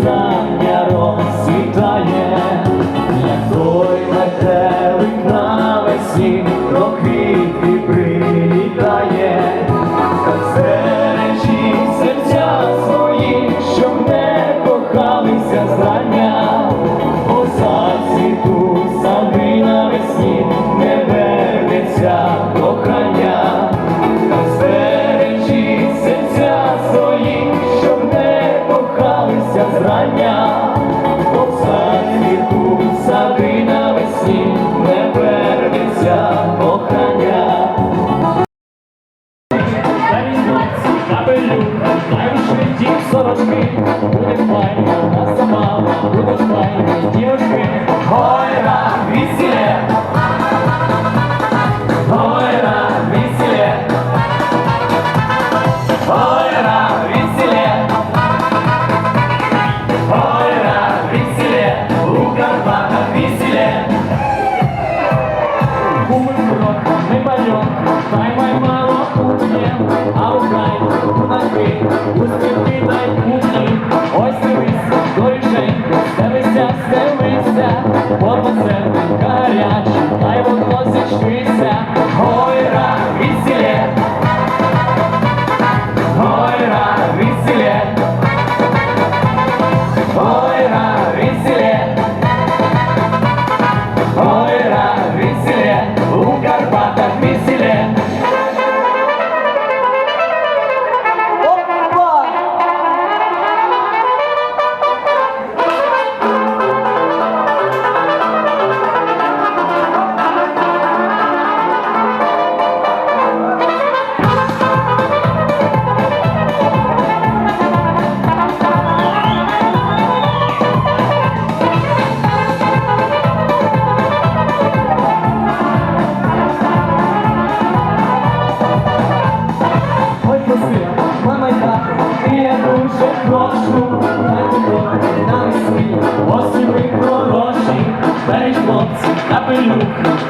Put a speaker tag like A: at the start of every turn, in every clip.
A: Strong. она. Ойра, веселее! Ойра, веселее! Ойра, веселее! Ойра, веселее! У веселее! Губы крок, мы пойдем, дай мой мало, а у Кайна, на ты,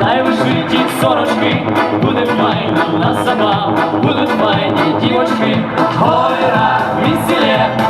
A: Дай вишить сорочки, буде май, на сама, будуть файні дівочки, гойра, веселе.